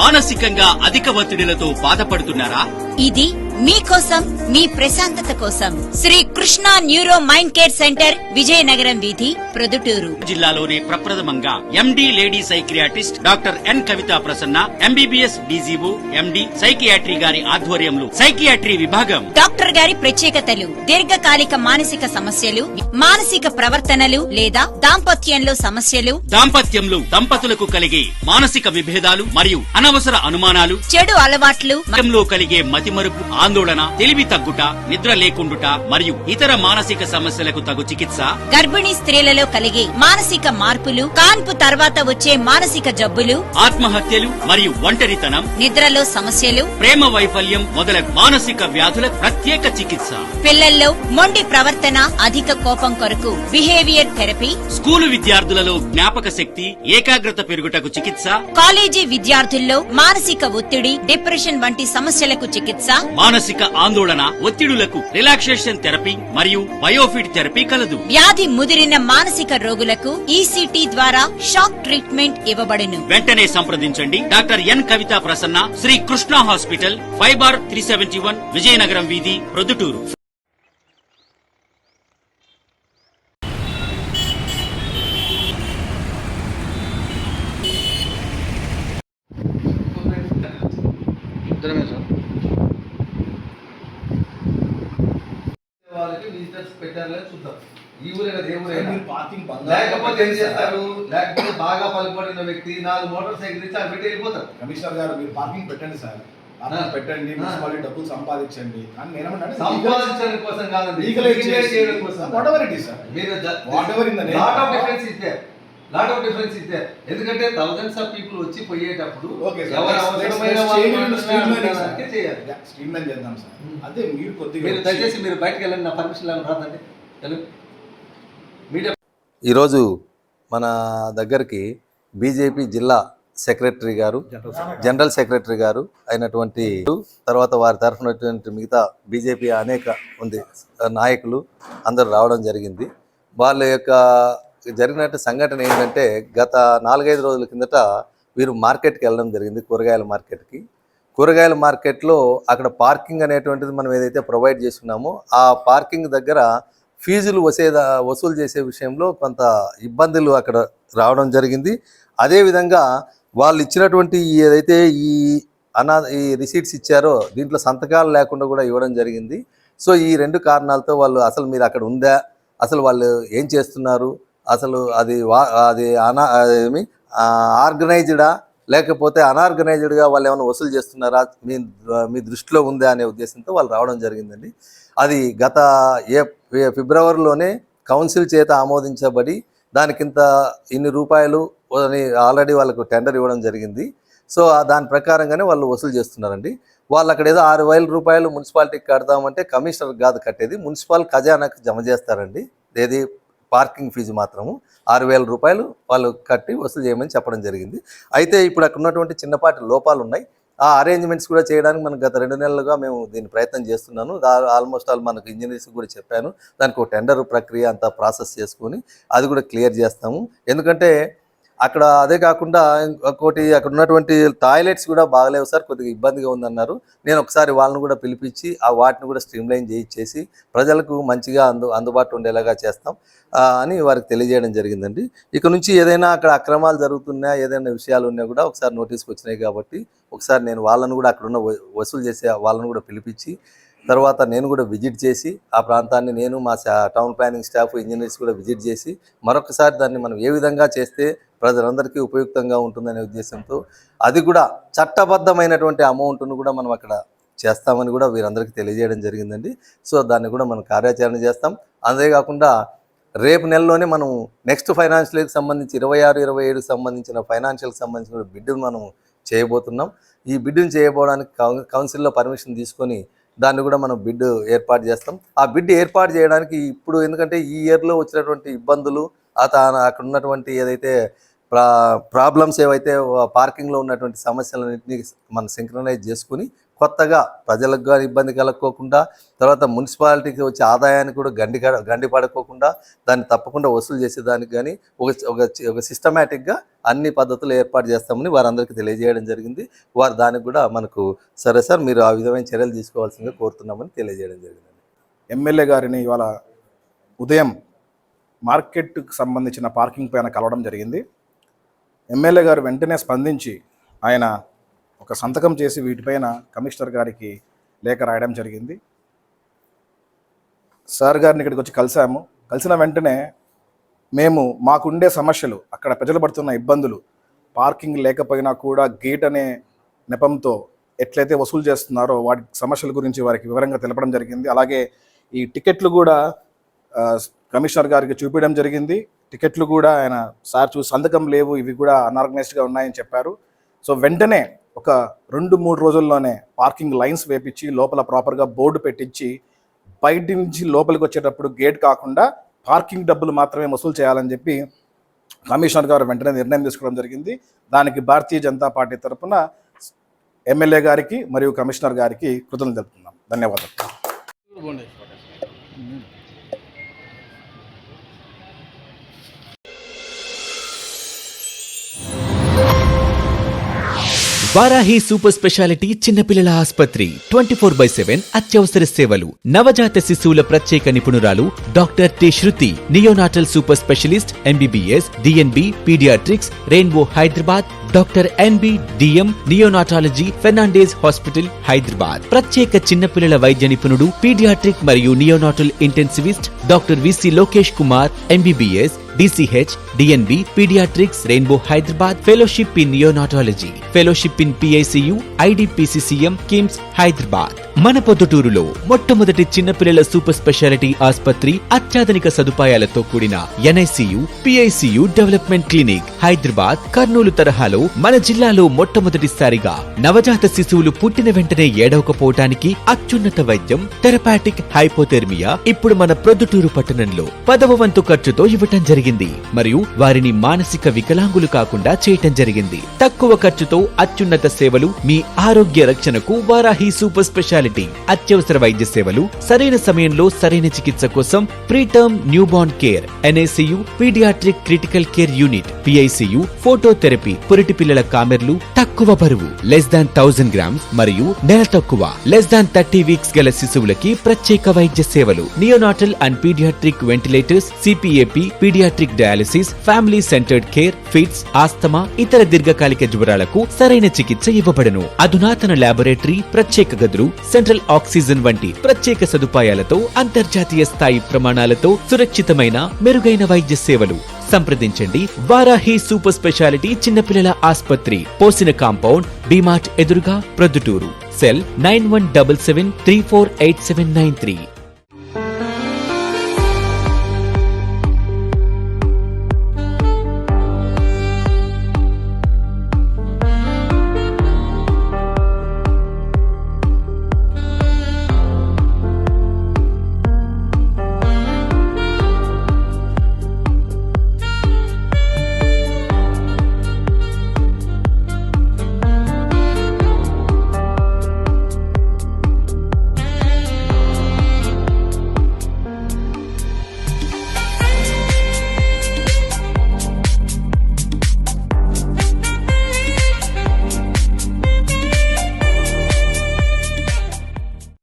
మానసికంగా అధిక ఒత్తిడిలతో బాధపడుతున్నారా ఇది మీకోసం మీ ప్రశాంతత కోసం Shri Krishna neuro mind care centre Vizianagaram వీధి ప్రొదుటూరు జిల్లాలోనే ప్రప్రథమంగా MD lady psychiatrist doctor N Kavitha Prasanna MBBS DGO MD psychiatry గారి ఆధ్వర్యంలో సైకియాట్రీ విభాగం డాక్టర్ గారి ప్రత్యేకతలు దీర్ఘకాలిక మానసిక సమస్యలు మానసిక ప్రవర్తనలు లేదా దాంపత్యంలో సమస్యలు దాంపత్యంలో దంపతులకు కలిగే మానసిక విభేదాలు మరియు అనవసర అనుమానాలు చెడు అలవాట్లు కలిగే మతిమరుపు ఆందోళన తెలివి తగ్గుట నిద్ర లేకుండుట మరియు ఇతర మానసిక సమస్యలకు తగు చికిత్స గర్భిణీ స్త్రీలలో కలిగే మానసిక మార్పులు కాన్పు తర్వాత వచ్చే మానసిక జబ్బులు ఆత్మహత్యలు మరియు ఒంటరితనం నిద్రలో సమస్యలు ప్రేమ వైఫల్యం మొదలగు మానసిక వ్యాధుల ప్రత్యేక చికిత్స పిల్లల్లో మొండి ప్రవర్తన అధిక కోపం కొరకు బిహేవియర్ థెరపీ స్కూలు విద్యార్థులలో జ్ఞాపక శక్తి ఏకాగ్రత పెరుగుటకు చికిత్స కాలేజీ విద్యార్థుల్లో మానసిక ఒత్తిడి డిప్రెషన్ వంటి సమస్యలకు చికిత్స మానసిక మానసిక ఆందోళన ఒత్తిడులకు రిలాక్సేషన్ థెరపీ మరియు బయోఫిట్ థెరపీ కలదు వ్యాధి ముదిరిన మానసిక రోగులకు ఈసీటీ e ద్వారా షాక్ ట్రీట్మెంట్ ఇవ్వబడును వెంటనే సంప్రదించండి doctor N Kavitha Prasanna Shri Krishna hospital fibre three seventy one Vizianagaram వీధి ప్రొద్దుటూరు పెట్టారో చూద్దాం ఈ ఊరైనా దేవుడైనా లేకపోతే ఏం చేస్తారు లేకపోతే బాగా పలుకుబడిన వ్యక్తి నాలుగు మోటార్ సైకిల్ ఇచ్చి అవి పెట్టి వెళ్ళిపోతారు కమిషనర్ గారు మీరు పార్కింగ్ పెట్టండి సార్ అలా పెట్టండి మళ్ళీ డబ్బులు సంపాదించండి అని నేను సంపాదించడం కోసం కాదండి చేయడం కోసం whatever it is sir మీరు whatever in the lot of difference is there lot of difference ఇదే ఎందుకంటే థౌజండ్స్ ఆఫ్ పీపుల్ వచ్చి పోయేటప్పుడు దయచేసి మీరు బయటకు వెళ్ళండి నా పర్మిషన్ రాదండి మీడియా ఈరోజు మన దగ్గరికి బీజేపీ జిల్లా సెక్రటరీ గారు జనరల్ సెక్రటరీ గారు అయినటువంటి తర్వాత వారి తరఫున మిగతా బీజేపీ అనేక ఉంది నాయకులు అందరు రావడం జరిగింది వాళ్ళ యొక్క జరిగినట్టు సంఘటన ఏంటంటే గత నాలుగైదు రోజుల కిందట వీరు మార్కెట్కి వెళ్ళడం జరిగింది కూరగాయల మార్కెట్కి కూరగాయల మార్కెట్లో అక్కడ పార్కింగ్ అనేటువంటిది మనం ఏదైతే ప్రొవైడ్ చేసుకున్నామో ఆ పార్కింగ్ దగ్గర ఫీజులు వసేదా వసూలు చేసే విషయంలో కొంత ఇబ్బందులు అక్కడ రావడం జరిగింది అదేవిధంగా వాళ్ళు ఇచ్చినటువంటి ఏదైతే ఈ అనా ఈ రిసీట్స్ ఇచ్చారో దీంట్లో సంతకాలు లేకుండా కూడా ఇవ్వడం జరిగింది సో ఈ రెండు కారణాలతో వాళ్ళు అసలు మీరు అక్కడ ఉందా అసలు వాళ్ళు ఏం చేస్తున్నారు అసలు అది వా అది అనా ఏమి ఆర్గనైజ్డా లేకపోతే అనార్గనైజ్డ్గా వాళ్ళు ఏమైనా వసూలు చేస్తున్నారా మీ మీ దృష్టిలో ఉందా అనే ఉద్దేశంతో వాళ్ళు రావడం జరిగిందండి అది గత ఏ ఫిబ్రవరిలోనే కౌన్సిల్ చేత ఆమోదించబడి దానికింత ఇన్ని రూపాయలు అని ఆల్రెడీ వాళ్ళకు టెండర్ ఇవ్వడం జరిగింది సో దాని ప్రకారంగానే వాళ్ళు వసూలు చేస్తున్నారండి వాళ్ళు అక్కడ ఏదో ఆరు వేల రూపాయలు మున్సిపాలిటీకి కడతామంటే కమిషనర్ కాదు కట్టేది మున్సిపల్ ఖజానాకు జమ చేస్తారండి ఏది పార్కింగ్ ఫీజు మాత్రము ఆరు వేల రూపాయలు వాళ్ళు కట్టి వసూలు చేయమని చెప్పడం జరిగింది అయితే ఇప్పుడు అక్కడ ఉన్నటువంటి చిన్నపాటి లోపాలు ఉన్నాయి ఆ అరేంజ్మెంట్స్ కూడా చేయడానికి మనం గత రెండు నెలలుగా మేము దీన్ని ప్రయత్నం చేస్తున్నాను ఆల్మోస్ట్ ఆల్ మనకు ఇంజనీర్స్ కూడా చెప్పాను దానికి ఒక టెండర్ ప్రక్రియ అంతా ప్రాసెస్ చేసుకొని అది కూడా క్లియర్ చేస్తాము ఎందుకంటే అక్కడ అదే కాకుండా ఇంకొకటి అక్కడ ఉన్నటువంటి టాయిలెట్స్ కూడా బాగలేవు సార్ కొద్దిగా ఇబ్బందిగా ఉందన్నారు నేను ఒకసారి వాళ్ళని కూడా పిలిపించి ఆ వాటిని కూడా స్ట్రీమ్లైన్ చేయించేసి ప్రజలకు మంచిగా అందు అందుబాటులో ఉండేలాగా చేస్తాం అని వారికి తెలియజేయడం జరిగిందండి ఇక నుంచి ఏదైనా అక్కడ అక్రమాలు జరుగుతున్నా ఏదైనా విషయాలు ఉన్నా కూడా ఒకసారి నోటీస్కి వచ్చినాయి కాబట్టి ఒకసారి నేను వాళ్ళను కూడా అక్కడ ఉన్న వసూలు చేసే వాళ్ళను కూడా పిలిపించి తర్వాత నేను కూడా విజిట్ చేసి ఆ ప్రాంతాన్ని నేను మా టౌన్ ప్లానింగ్ స్టాఫ్ ఇంజనీర్స్ కూడా విజిట్ చేసి మరొకసారి దాన్ని మనం ఏ విధంగా చేస్తే ప్రజలందరికీ ఉపయుక్తంగా ఉంటుందనే ఉద్దేశంతో అది కూడా చట్టబద్ధమైనటువంటి అమౌంట్ను కూడా మనం అక్కడ చేస్తామని కూడా వీరందరికీ తెలియజేయడం జరిగిందండి సో దాన్ని కూడా మనం కార్యాచరణ చేస్తాం అంతేకాకుండా రేపు నెలలోనే మనం నెక్స్ట్ ఫైనాన్షియల్కి సంబంధించి ఇరవై ఆరు ఇరవై ఏడుకి సంబంధించిన ఫైనాన్షియల్కి సంబంధించిన బిడ్డును మనం చేయబోతున్నాం ఈ బిడ్డును చేయబోవడానికి కౌన్సిల్లో పర్మిషన్ తీసుకొని దాన్ని కూడా మనం బిడ్డు ఏర్పాటు చేస్తాం ఆ బిడ్డు ఏర్పాటు చేయడానికి ఇప్పుడు ఎందుకంటే ఈ ఇయర్లో వచ్చినటువంటి ఇబ్బందులు తా అక్కడ ఉన్నటువంటి ఏదైతే ప్రా ప్రాబ్లమ్స్ ఏవైతే పార్కింగ్లో ఉన్నటువంటి సమస్యలన్నింటినీ మనం సింక్రనైజ్ చేసుకుని కొత్తగా ప్రజలకు కానీ ఇబ్బంది కలగకోకుండా తర్వాత మున్సిపాలిటీకి వచ్చే ఆదాయాన్ని కూడా గండి గండి పడకోకుండా దాన్ని తప్పకుండా వసూలు చేసేదానికి కానీ ఒక ఒక ఒక సిస్టమేటిక్గా అన్ని పద్ధతులు ఏర్పాటు చేస్తామని వారందరికీ తెలియజేయడం జరిగింది వారు దానికి కూడా మనకు సరే సార్ మీరు ఆ విధమైన చర్యలు తీసుకోవాల్సిందిగా కోరుతున్నామని తెలియజేయడం జరిగింది ఎమ్మెల్యే గారిని ఇవాళ ఉదయం మార్కెట్కి సంబంధించిన పార్కింగ్ పైన కలవడం జరిగింది ఎమ్మెల్యే గారు వెంటనే స్పందించి ఆయన ఒక సంతకం చేసి వీటిపైన కమిషనర్ గారికి లేఖ రాయడం జరిగింది సార్ గారిని ఇక్కడికి వచ్చి కలిసాము కలిసిన వెంటనే మేము మాకుండే సమస్యలు అక్కడ ప్రజలు పడుతున్న ఇబ్బందులు పార్కింగ్ లేకపోయినా కూడా గేట్ అనే నెపంతో ఎట్లయితే వసూలు చేస్తున్నారో వాటి సమస్యల గురించి వారికి వివరంగా తెలపడం జరిగింది అలాగే ఈ టికెట్లు కూడా కమిషనర్ గారికి చూపించడం జరిగింది టికెట్లు కూడా ఆయన సార్ చూసి సంతకం లేవు ఇవి కూడా అన్ఆర్గనైజ్డ్గా ఉన్నాయని చెప్పారు సో వెంటనే ఒక రెండు మూడు రోజుల్లోనే పార్కింగ్ లైన్స్ వేపించి లోపల ప్రాపర్గా బోర్డు పెట్టించి బయట నుంచి లోపలికి వచ్చేటప్పుడు గేట్ కాకుండా పార్కింగ్ డబ్బులు మాత్రమే వసూలు చేయాలని చెప్పి కమిషనర్ గారు వెంటనే నిర్ణయం తీసుకోవడం జరిగింది దానికి భారతీయ జనతా పార్టీ తరఫున ఎమ్మెల్యే గారికి మరియు కమిషనర్ గారికి కృతజ్ఞతలు తెలుపుతున్నాం ధన్యవాదాలు వారాహి సూపర్ స్పెషాలిటీ చిన్నపిల్లల ఆసుపత్రి ట్వంటీ ఫోర్ బై సెవెన్ అత్యవసర సేవలు నవజాత శిశువుల ప్రత్యేక నిపుణురాలు doctor T Shruti neonatal super specialist MBBS DNB paediatrics Rainbow Hyderabad doctor NB DM neonatology Fernandez hospital Hyderabad ప్రత్యేక చిన్నపిల్లల వైద్య నిపుణుడు పీడియాట్రిక్ మరియు neonatal intensivist doctor VC Lokesh Kumar MBBS DCH, DNB, Pediatrics, Rainbow Hyderabad, Fellowship in Neonatology, Fellowship in PICU, IDPCCM, KIMS, Hyderabad. మన పొద్దుటూరులో మొట్టమొదటి చిన్నపిల్లల super speciality ఆసుపత్రి అత్యాధునిక సదుపాయాలతో కూడిన NICU PICU development clinic Hyderabad Kurnool తరహాలో మన జిల్లాలో మొట్టమొదటిసారిగా నవజాత శిశువులు పుట్టిన వెంటనే ఏడవకపోవటానికి అత్యున్నత వైద్యం థెరపాటిక్ హైపోథెర్మియా ఇప్పుడు మన ప్రొద్దుటూరు పట్టణంలో పదవ వంతు ఖర్చుతో ఇవ్వటం జరిగింది మరియు వారిని మానసిక వికలాంగులు కాకుండా చేయటం జరిగింది తక్కువ ఖర్చుతో అత్యున్నత సేవలు మీ ఆరోగ్య రక్షణకు వారాహి సూపర్ స్పెషాలిటీ స్పెషాలిటీ అత్యవసర వైద్య సేవలు సరైన సమయంలో సరైన చికిత్స కోసం preterm newborn care NICU paediatric critical care unit PICU phototherapy పురిటి పిల్లల కామెర్లు తక్కువ బరువు లెస్ దాన్ థౌజండ్ గ్రామ్స్ మరియు నెల తక్కువ లెస్ దాన్ థర్టీ వీక్స్ గల శిశువులకి ప్రత్యేక వైద్య సేవలు neonatal and paediatric ventilators CPAP paediatric dialysis family centred care fits asthma ఇతర దీర్ఘకాలిక జ్వరాలకు సరైన చికిత్స ఇవ్వబడను అధునాతన లాబొరేటరీ ప్రత్యేక గదులు సెంట్రల్ ఆక్సిజన్ వంటి ప్రత్యేక సదుపాయాలతో అంతర్జాతీయ స్థాయి ప్రమాణాలతో సురక్షితమైన మెరుగైన వైద్య సేవలు సంప్రదించండి వారాహి సూపర్ స్పెషాలిటీ చిన్నపిల్లల ఆసుపత్రి పోసిన కాంపౌండ్ డిమార్ట్ ఎదురుగా Proddatur cell nine one double seven three four eight seven nine three